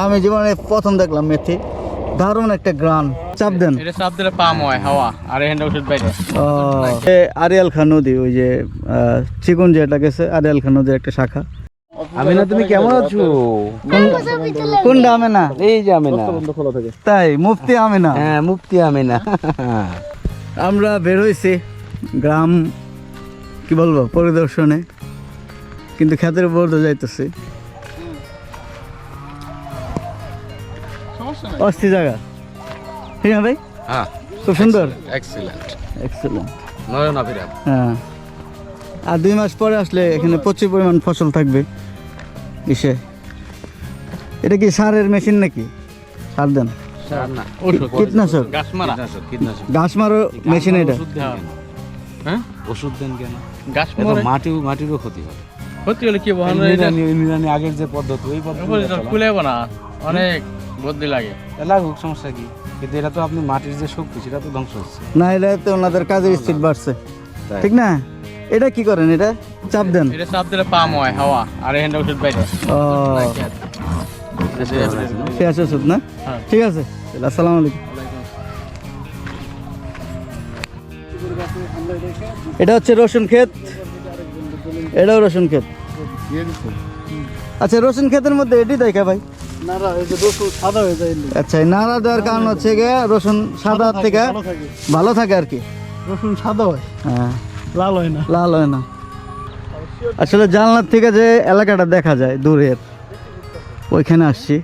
আমি জীবনে প্রথম দেখলাম মেথি। দারুণ একটা গ্রান। চাপ দেন। এটা সব দিলে পাম হয় হাওয়া আর এখানে ওষুধ বাইরে। ও, এ আরিয়াল খান নদী ওই যে আহ, চিকুন যেটা গেছে আরিয়াল খান নদীর একটা শাখা। আমি না তুমি কেমন আছো? কোন- কোনটা আমি না এই যে আমি না তাই মুফতি আমি না হ্যাঁ মুক্তি আমি না আমরা বের হয়েছি গ্রাম কি বলব পরিদর্শনে। কিন্তু ক্ষেতের উপর তো যাইতেছি। অস্থির জায়গা। ঠিক না ভাই? হ্যাঁ। খুব সুন্দর। এক্সিলেন্ট এক্সেলেন্ট নয়ন অভিরাম হ্যাঁ। আর দুই মাস পরে আসলে এখানে প্রচুর পরিমাণ ফসল থাকবে। ইসে। এটা কি সারের মেশিন নাকি? সার দেন। সার না। কীটনাশক। গাছ কীটনাশক কীটনাশক। ঘাস মারো মেশিন এটা। ওষুধ দেন। কেন? হ্যাঁ? ওষুধ দেন কেন? গাছ মাটিও মাটিরও ক্ষতি হয় ক্ষতি হলে কি বহানো আগের যে পদ্ধতি ওই পদ্ধতি খুলে না। অনেক বুদ্ধি লাগে। লাগুক সমস্যা কি? কিন্তু এটা তো আপনি মাটির যে শক্তি সেটা তো ধ্বংস হচ্ছে। না এটা তো ওনাদের কাজের স্পিড বাড়ছে। ঠিক না? এটা কি করেন? এটা চাপ দেন। এটা সব দিলে পাম হয় হাওয়া আর এখানে ওষুধ বাইরে। ও। পেঁয়াজ ওষুধ না? হ্যাঁ। ঠিক আছে। আসসালামু আলাইকুম। এটা হচ্ছে রসুন ক্ষেত। এটাও রসুন ক্ষেত। আচ্ছা রসুন ক্ষেতের মধ্যে এটি দেখা ভাই? নাড়া এই রসুন সাদা যায় আচ্ছা নাড়া দেওয়ার কারণ হচ্ছে গিয়ে রসুন সাদা থেকে ভালো থাকে। আর কি। রসুন সাদা হয় হ্যাঁ। লাল হয় না। লাল হয় না। আসলে জানলার থেকে যে এলাকাটা দেখা যায় দূরের ওইখানে আসছি।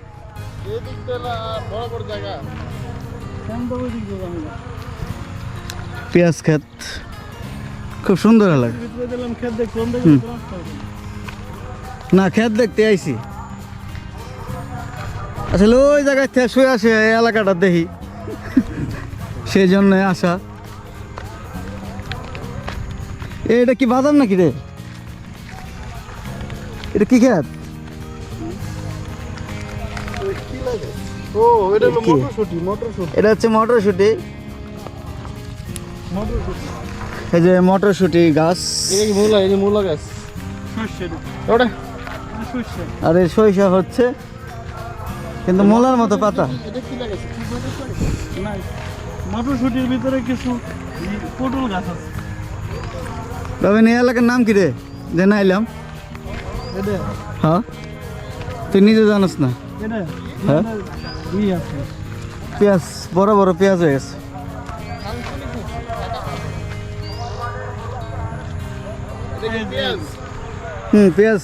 পেঁয়াজ ক্ষেত। খুব সুন্দর এলাকা? না ক্ষেত দেখতে আইছি। আসলে ওই জায়গায় থেকে শুয়ে আসে এই এলাকাটা দেখি। সেই জন্য আসা। এ, এটা কি বাদাম নাকি রে? এটা কি ও এটা হচ্ছে মটরশুঁটি। এই যে মটরশুঁটি গাছ। মূলা এই মূলা গাছ। আর এই সরিষা হচ্ছে কিন্তু মোলার মতো পাতা। মটরশুটির ভিতরে কিছু পটল গাছ আছে। তবে এই এলাকার নাম কি রে? যে না এলাম হ্যাঁ? তুই নিজে জানিস না। হ্যাঁ? পেঁয়াজ বড় বড় পেঁয়াজ হয়ে গেছে। হুম পেঁয়াজ।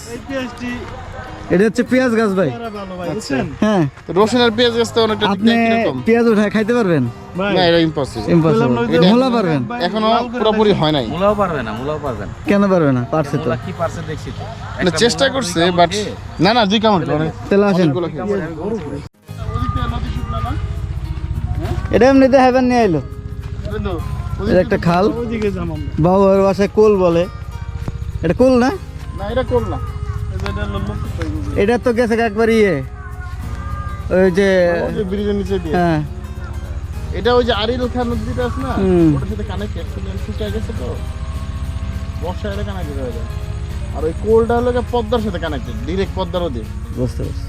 এটা হচ্ছে পেঁয়াজ গাছ ভাই। পেয়ারা ভালো ভাই বুঝছেন? হ্যাঁ। রসুন আর পেঁয়াজ গাছ তো অনেকটা আপনি পেঁয়াজ উঠায় খাইতে পারবেন? ভাই না এটা ইম্পসিবল ইম্পসিবল এটা- পারবেন? এখনও পুরোপুরি হয় নাই। মূলাও পারবে না মূলাও পারবে না। কেন পারবে না? পারছে তো। কি পারছে দেখছি তো। চেষ্টা করছে বাট না না দুই কামড় অনেক আসেন। এটা এমনিতে হেভেন নিয়ে এলো এটা একটা খাল। বাবুর বাসায় কোল বলে। এটা কোল না? না এটা কোল না। এটা তো গেছে একবার ইয়ে। ওই যে ব্রিজের নিচে দিয়ে। হ্যাঁ। এটা ওই যে আরিল খান নদীটা আছে না? ওটার সাথে কানেক্টেড শুকিয়ে গেছে তো। বর্ষা এটা কানেক্টেড হয়ে যায়। আর ওই কোলটা হলো পদ্মার সাথে কানেক্টেড ডিরেক্ট পদ্মা নদী বুঝতে পারছি।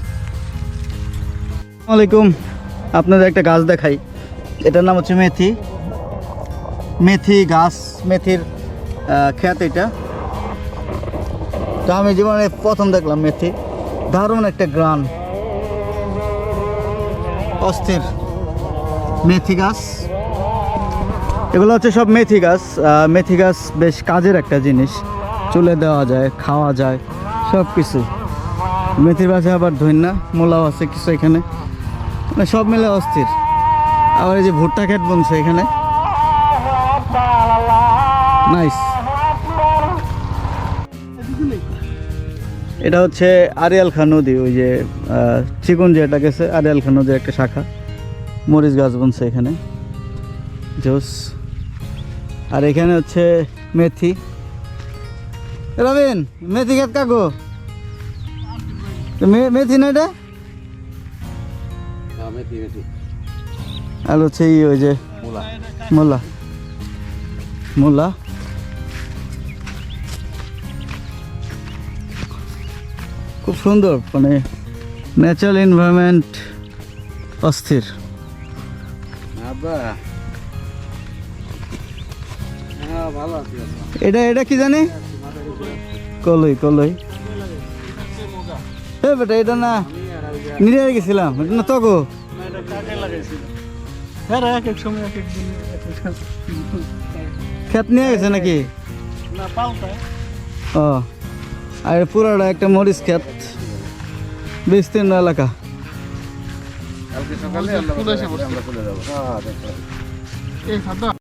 আলাইকুম আপনাদের একটা গাছ দেখাই। এটার নাম হচ্ছে মেথি। মেথি গাছ মেথির ক্ষেত এটা। তো আমি জীবনে প্রথম দেখলাম মেথি। দারুণ একটা গ্রান। অস্থির মেথি গাছ। এগুলো হচ্ছে সব মেথি গাছ। মেথি গাছ বেশ কাজের একটা জিনিস। চুলে দেওয়া যায়, খাওয়া যায় সব কিছু মেথির পাশে আবার ধন্যা মূলাও আছে কিছু এখানে। মানে সব মিলে অস্থির। আবার এই যে ভুট্টা ক্ষেত বনছে এখানে। নাইস এটা হচ্ছে আরিয়াল খান নদী ওই যে চিকুন যেটা গেছে আরিয়াল খান নদীর একটা শাখা। মরিচ গাছ বনছে এখানে। জোস। আর এখানে হচ্ছে মেথি। রবিন মেথি ক্ষেত কাকু? মেথি না এটা? আর হচ্ছে ওই যে মোলা। মূলা? খুব সুন্দর মানে ন্যাচারাল এনভায়রনমেন্ট অস্থির। হ্যাঁ এটা এটা কি জানি? কলই কলই। এ বেটা এটা না নিয়ে গেছিলাম এটা না তগো? না, এটা কাকে লাগাইছিল হ্যাঁ খেত নিয়ে গেছে নাকি? না ও। আর পুরাটা একটা মরিচ খেত বিস্তীর্ণ এলাকা। কালকে সকালে খুলে এসে আমরা খুলে যাব। হ্যাঁ এই সাদা।